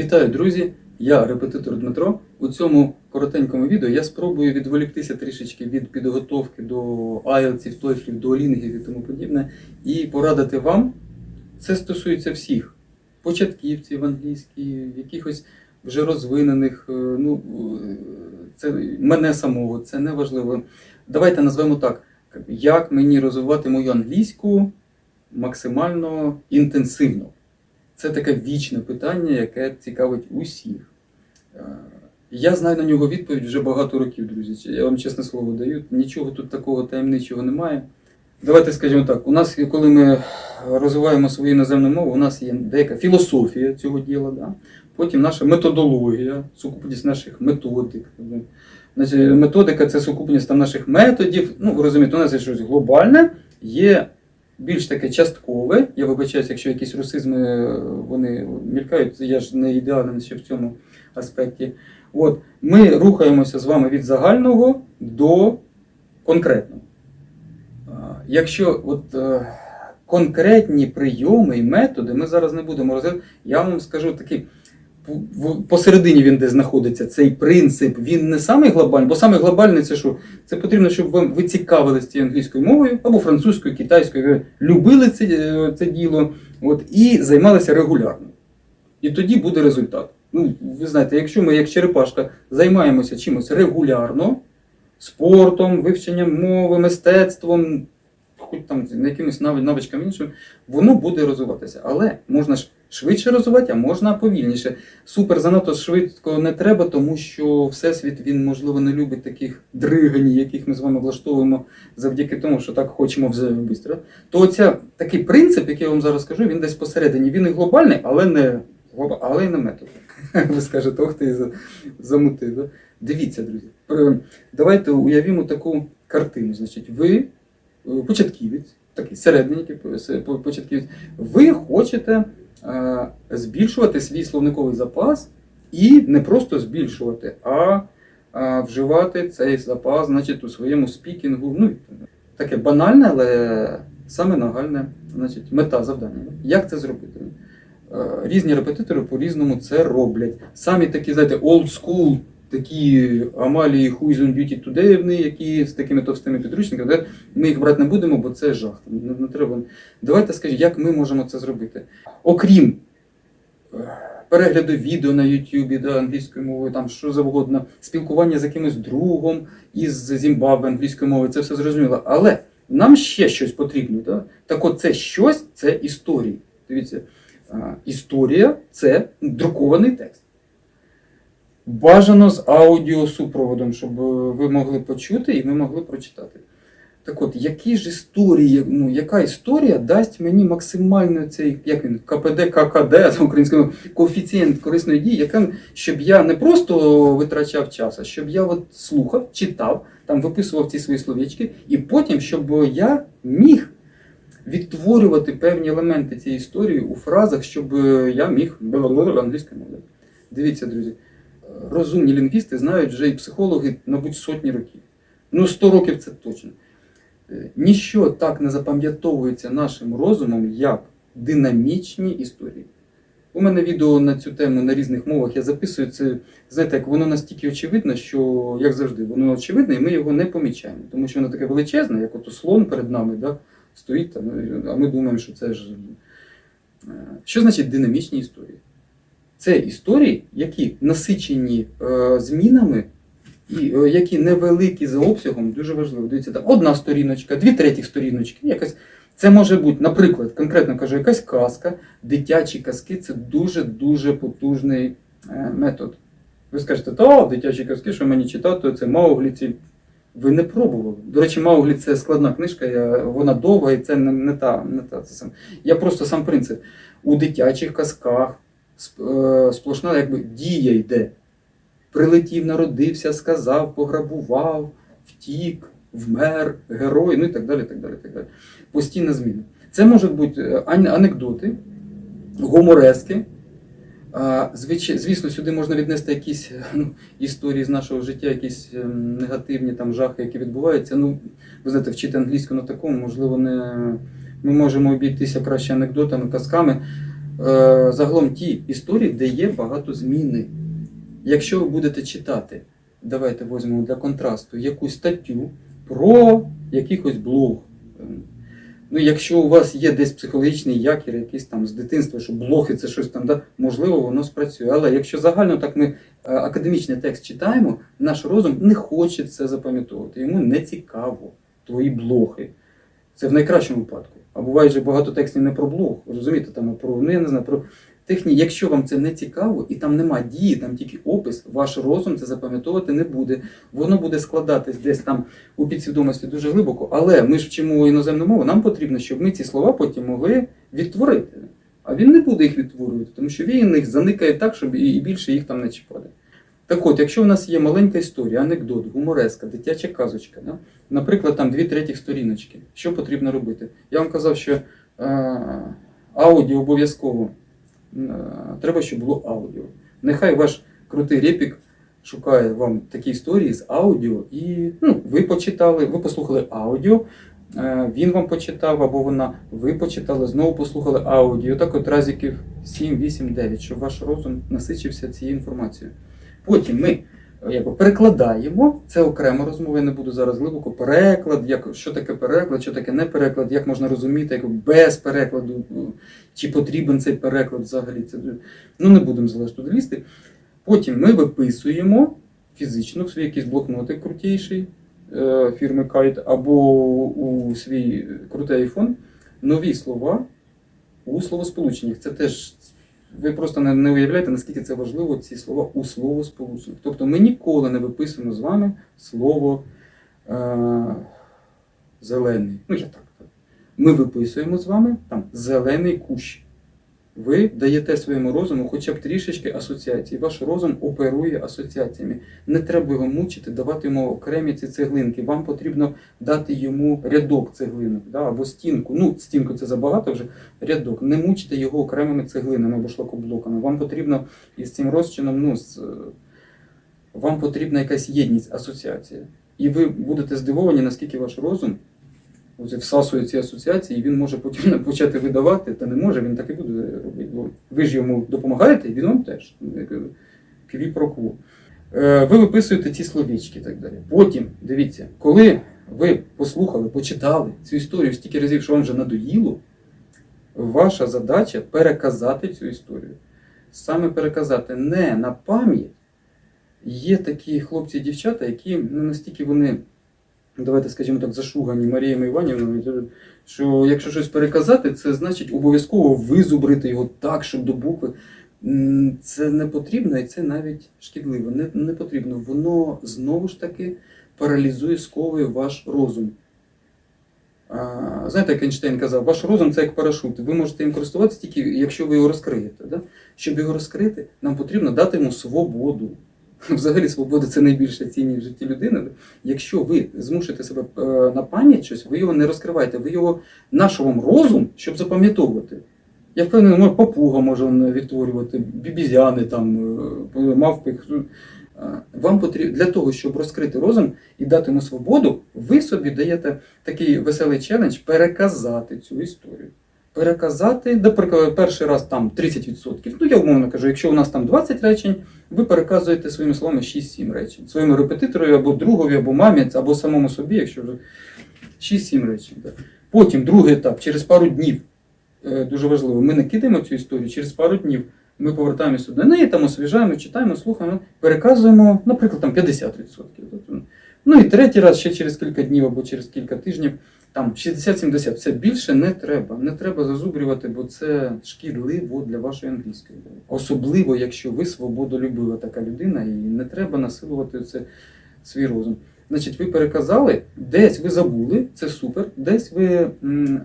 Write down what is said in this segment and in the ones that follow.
Вітаю, друзі! Я репетитор Дмитро. У цьому коротенькому відео я спробую відволіктися трішечки від підготовки до IELTS, TOEFL, до лінгів і тому подібне, і порадити вам. Це стосується всіх початківців англійських, якихось вже розвинених. е, Ну, е, це мене самого, це не важливо. Давайте назвемо так: як мені розвивати мою англійську максимально інтенсивно. Це таке вічне питання, яке цікавить усіх. Е, Я знаю на нього відповідь вже багато років, друзі. Я вам чесне слово даю. Нічого тут такого таємничого немає. Давайте скажімо так: у нас, коли ми розвиваємо свою іноземну мову, у нас є деяка філософія цього діла, да? потім наша методологія, сукупність наших методик. Методика це сукупність там наших методів. Ну, ви розумієте, у нас є щось глобальне, є більш таке часткове. Я вибачаюся, якщо якісь русизми е, вони мількають, я ж не ідеальний ще в цьому аспекті. От, ми рухаємося з вами від загального до конкретного. Якщо от, е, конкретні прийоми і методи, ми зараз не будемо розглядати, я вам скажу такий. Посередині він де знаходиться цей принцип, він не самий глобальний, бо саме глобальний це що? Це потрібно, щоб ви, ви цікавились цією англійською мовою або французькою, китайською, ви любили це, е, це діло от, і займалися регулярно. І тоді буде результат. Ну, ви знаєте, якщо ми, як черепашка, займаємося чимось регулярно, спортом, вивченням мови, мистецтвом, хоч там якимись нав- навичками іншим, воно буде розвиватися. Але можна ж швидше розвивати, а можна повільніше. Супер занадто швидко не треба, тому що Всесвіт він, можливо, не любить таких дригань, яких ми з вами влаштовуємо завдяки тому, що так хочемо вже швидко. То оця такий принцип, який я вам зараз скажу, він десь посередині. Він і глобальний, але не але й не метод. Ви скажете, ох ти замутив. Дивіться, друзі. Е, Давайте уявімо таку картину. Значить, ви е, початківець, такий середненький по- початківець, ви хочете збільшувати свій словниковий запас і не просто збільшувати, а вживати цей запас значить, у своєму спікінгу. Ну, таке банальне, але саме нагальне значить, мета завдання. Як це зробити? Різні репетитори по-різному це роблять. Самі такі, знаєте, old school, такі Амалії Who is on duty які з такими товстими підручниками, де ми їх брати не будемо, бо це жах. Не, не треба. Давайте скажіть, як ми можемо це зробити? Окрім е, перегляду відео на YouTube да, англійською мовою, там що завгодно, спілкування з якимось другом із Зімбабве англійською мовою, це все зрозуміло. Але нам ще щось потрібно. Да? Так от це щось це історії. Дивіться, історія це друкований текст. Бажано з аудіосупроводом, щоб е, ви могли почути і ми могли прочитати. Так от, які ж історії, ну, яка історія дасть мені максимально цей, як він, КПД, ККД, українською коефіцієнт корисної дії, яка, щоб я не просто витрачав час, а щоб я от слухав, читав, там виписував ці свої словечки, і потім, щоб я міг відтворювати певні елементи цієї історії у фразах, щоб я міг англійською мовою. Dивіться, друзі, розумні лінгвісти знають вже і психологи, мабуть, сотні років. Ну, 100 років це точно. Е, Ніщо так не запам'ятовується нашим розумом, як динамічні історії. У мене відео на цю тему на різних мовах я записую це, знаєте, як воно настільки очевидне, що, як завжди, воно очевидне, і ми його не помічаємо. Тому що воно таке величезне, як ото слон перед нами, да, стоїть там, а ми думаємо, що це ж. Е, Що значить динамічні історії? Це історії, які насичені е, змінами і е, які невеликі за обсягом, дуже важливо. Дивіться, там одна сторіночка, дві третіх сторіночки, якась. Це може бути, наприклад, конкретно кажу, якась казка, дитячі казки це дуже-дуже потужний е, метод. Ви скажете, та дитячі казки, що мені читати, це Мауглі. Ці... Ви не пробували. До речі, Мауглі це складна книжка, я, вона довга і це не, не та. Не та це сам. Я просто сам принцип. У дитячих казках сплошна якби дія йде. Прилетів, народився, сказав, пограбував, втік, вмер, герой, ну і так далі. так далі, так далі. Постійна зміна. Це можуть бути е, анекдоти, гуморески. Звісно, сюди можна віднести якісь е, ну, історії з нашого життя, якісь негативні там жахи, які відбуваються. Ну, ви знаєте, вчити англійську на такому, можливо, не ми можемо обійтися краще анекдотами, казками. Е, загалом ті історії, де є багато зміни. Якщо ви будете читати, давайте візьмемо для контрасту якусь статтю про якихось блог. Ну, якщо у вас є десь психологічний якір, якийсь там з дитинства, що блоги це щось там, да, можливо, воно спрацює. Але якщо загально так ми е, академічний текст читаємо, наш розум не хоче це запам'ятовувати. Йому не цікаво твої блоги. Це в найкращому випадку. А буває же багато текстів не про блог. Розумієте, там про ну, я не знаю, про техні. Якщо вам це не цікаво і там нема дії, там тільки опис, ваш розум це запам'ятовувати не буде. Воно буде складатись десь там у підсвідомості дуже глибоко. Але ми ж вчимо іноземну мову, нам потрібно, щоб ми ці слова потім могли відтворити. А він не буде їх відтворювати, тому що він їх заникає так, щоб і більше їх там не чіпати. Так от, якщо в нас є маленька історія, анекдот, гумореска, дитяча казочка, да? наприклад, там дві третіх сторіночки, що потрібно робити? Я вам казав, що е, аудіо обов'язково е, треба, щоб було аудіо. Нехай ваш крутий репік шукає вам такі історії з аудіо, і ну, ви почитали, ви послухали аудіо, е, він вам почитав, або вона, ви почитали, знову послухали аудіо. Так от разиків 7, 8, 9, щоб ваш розум насичився цією інформацією. Потім ми е, якби, перекладаємо, це окрема розмова, я не буду зараз глибоко. Переклад, як, що таке переклад, що таке не переклад, як можна розуміти, як без перекладу, е, чи потрібен цей переклад взагалі. Це, ну не будемо залежно лізти. Потім ми виписуємо фізично в свій якийсь блокнотик крутіший е, фірми Kite або у свій крутий iPhone нові слова у словосполученнях. Це теж ви просто не, уявляєте, наскільки це важливо, ці слова у слово сполучених. Тобто ми ніколи не виписуємо з вами слово е, зелений. Ну, я так. Ми виписуємо з вами там зелений кущ. Ви даєте своєму розуму хоча б трішечки асоціацій. Ваш розум оперує асоціаціями. Не треба його мучити, давати йому окремі ці цеглинки. Вам потрібно дати йому рядок цеглинок да, або стінку. Ну, стінку це забагато вже рядок. Не мучте його окремими цеглинами або шлакоблоками. Вам потрібно із цим розчином, ну, з, е, вам потрібна якась єдність, асоціація. І ви будете здивовані, наскільки ваш розум всасує ці асоціації, і він може потім почати видавати, та не може, він так і буде робити. Бо ви ж йому допомагаєте, і він вам теж. Кві про кво. Е, Ви виписуєте ці словічки і так далі. Потім, дивіться, коли ви послухали, почитали цю історію стільки разів, що вам вже надоїло, ваша задача переказати цю історію. Саме переказати не на пам'ять. Є такі хлопці і дівчата, які ну, настільки вони давайте скажімо так, зашугані Маріями Іванівною, що якщо щось переказати, це значить обов'язково визубрити його так, щоб до букви. Це не потрібно і це навіть шкідливо. Не, не потрібно. Воно знову ж таки паралізує, сковує ваш розум. Знаєте, як Ейнштейн казав, ваш розум це як парашут. Ви можете їм користуватися тільки, якщо ви його розкриєте. Да? Щоб його розкрити, нам потрібно дати йому свободу. Взагалі, свобода це найбільша цінність в житті людини. Якщо ви змушуєте себе е, на пам'ять щось, ви його не розкриваєте, ви його наш вам розум, щоб запам'ятовувати. Я впевнений, може, папуга може відтворювати, бібізяни, там, е, мавпи. Е, Вам потрібно для того, щоб розкрити розум і дати йому свободу, ви собі даєте такий веселий челендж переказати цю історію. Переказати, наприклад, перший раз там 30%. Ну, я умовно кажу, якщо у нас там 20 речень, ви переказуєте своїми словами 6-7 речень. Своєму репетитору або другові, або мамі, або самому собі, якщо вже 6-7 речень. Так. Потім другий етап, через пару днів, е, дуже важливо, ми не кидаємо цю історію, через пару днів ми повертаємося до неї, там освіжаємо, читаємо, слухаємо, переказуємо, наприклад, там 50%. Тобто, Ну і третій раз ще через кілька днів або через кілька тижнів. Там 60-70, це більше не треба. Не треба зазубрювати, бо це шкідливо для вашої англійської. Особливо, якщо ви свободолюбива така людина, і не треба насилувати це свій розум. Значить, ви переказали, десь ви забули, це супер, десь ви м,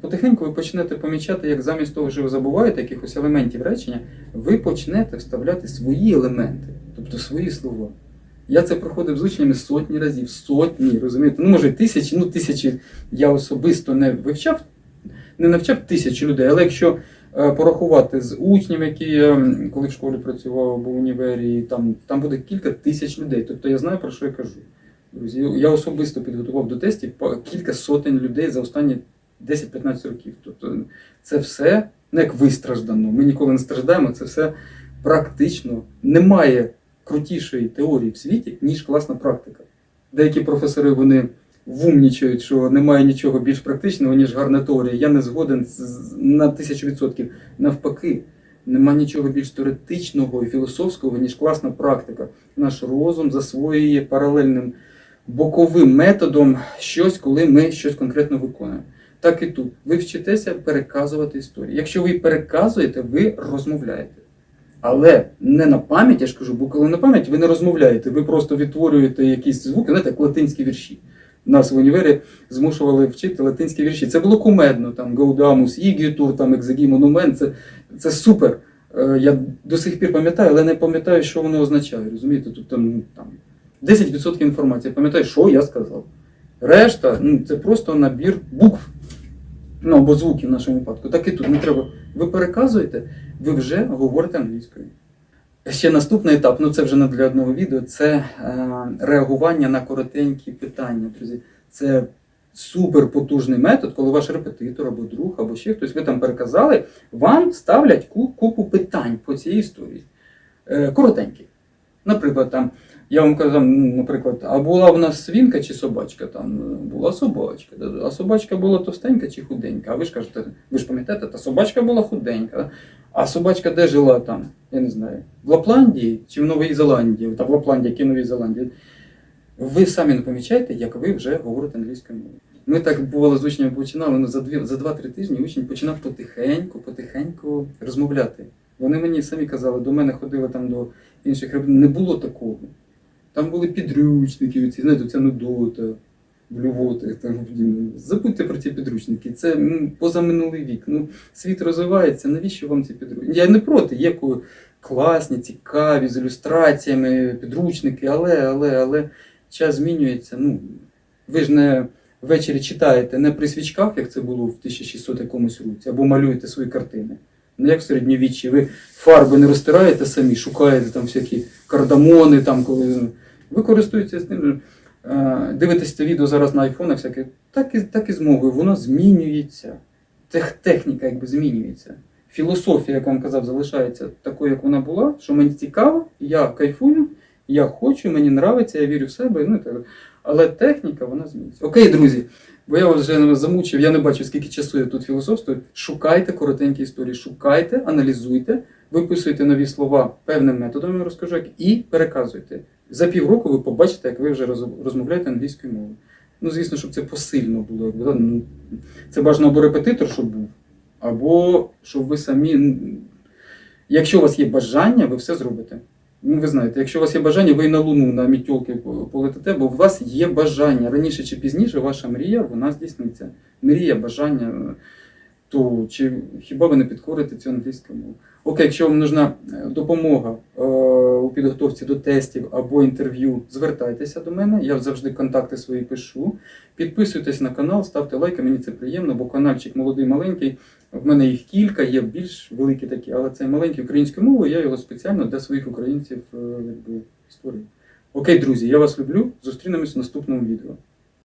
потихеньку ви почнете помічати, як замість того, що ви забуваєте якихось елементів речення, ви почнете вставляти свої елементи, тобто свої слова. Я це проходив з учнями сотні разів, сотні, розумієте? Ну, може, тисячі, ну тисячі я особисто не вивчав, не навчав тисячі людей, але якщо е, порахувати з учнями, які я коли в школі працював або в універі, там, там буде кілька тисяч людей. Тобто я знаю, про що я кажу. Друзі, я особисто підготував до тестів кілька сотень людей за останні 10-15 років. Тобто це все не як вистраждано. Ми ніколи не страждаємо, це все практично. Немає крутішої теорії в світі, ніж класна практика. Деякі професори вони вумнічають, що немає нічого більш практичного, ніж гарна теорія. Я не згоден на тисячу відсотків. Навпаки, нема нічого більш теоретичного і філософського, ніж класна практика. Наш розум засвоює паралельним боковим методом щось, коли ми щось конкретно виконуємо. Так і тут. Ви вчитеся переказувати історії. Якщо ви переказуєте, ви розмовляєте. Але не на пам'ять, я ж кажу, бо коли на пам'ять ви не розмовляєте, ви просто відтворюєте якісь звуки, знаєте, як латинські вірші. Нас в універі змушували вчити латинські вірші. Це було кумедно, там Гаудаmus, Ігітур, там Екзегі Монумент. Це, це супер. Е, Я до сих пір пам'ятаю, але не пам'ятаю, що воно означає. Розумієте? Тут ну, там 10% інформації. Пам'ятаю, що я сказав. Решта ну, це просто набір букв. Ну або звуків в нашому випадку. Так і тут не треба. Ви переказуєте, ви вже говорите англійською. Ще наступний етап, ну це вже не для одного відео, це е, реагування на коротенькі питання. Друзі, це супер потужний метод, коли ваш репетитор або друг, або ще хтось, ви там переказали, вам ставлять купу питань по цій історії. Е, коротенькі. Наприклад, там, я вам казав, ну, наприклад, а була в нас свінка чи собачка? Там е, була собачка. А собачка була товстенька чи худенька? А ви ж кажете, ви ж пам'ятаєте, та собачка була худенька. А собачка де жила там? Я не знаю. В Лапландії чи в Новій Зеландії? Та в Лапландії, які в Новій Зеландії. Ви самі не помічаєте, як ви вже говорите англійською мовою. Ми так бувало з учнями починали, ну, за 2-3 тижні учень починав потихеньку, потихеньку розмовляти. Вони мені самі казали, до мене ходили там до інших ребят. Не було такого. Там були підручники, оці, знаєте, ця нудота, блювоти. Забудьте про ці підручники. Це позаминулий вік. Ну, світ розвивається, навіщо вам ці підручники? Я не проти, є класні, цікаві, з ілюстраціями, підручники, але, але, але час змінюється. Ну, ви ж не ввечері читаєте не при свічках, як це було в 1600 якомусь році, або малюєте свої картини. Не як в середньовіччі. Ви фарби не розтираєте самі, шукаєте там всякі кардамони, там, коли ви користуєтеся з ним. е, Дивитесь це відео зараз на айфонах, всяке, так і, так і з мовою, воно змінюється. Тех, техніка якби змінюється. Філософія, як вам казав, залишається такою, як вона була, що мені цікаво, я кайфую, я хочу, мені нравиться, я вірю в себе. Ну, так. Але техніка, вона змінюється. Окей, друзі, бо я вас вже замучив, я не бачу, скільки часу я тут філософствую. Шукайте коротенькі історії, шукайте, аналізуйте, виписуйте нові слова певним методом, я розкажу, як, і переказуйте. За півроку ви побачите, як ви вже розмовляєте англійською мовою. Ну, звісно, щоб це посильно було. ну, Це бажано або репетитор, щоб був, або щоб ви самі. Якщо у вас є бажання, ви все зробите. Ну, ви знаєте, якщо у вас є бажання, ви і на Луну на мітьолки полетите, бо у вас є бажання. Раніше чи пізніше ваша мрія вона здійсниться. Мрія, бажання, то чи хіба ви не підкорите цю англійську мову? Окей, якщо вам нужна е, допомога е, у підготовці до тестів або інтерв'ю, звертайтеся до мене. Я завжди контакти свої пишу. Підписуйтесь на канал, ставте лайки, мені це приємно, бо каналчик молодий маленький. В мене їх кілька, є більш великі такі, але це маленький українською мовою, я його спеціально для своїх українців е, створив. Окей, друзі, я вас люблю. Зустрінемось в наступному відео.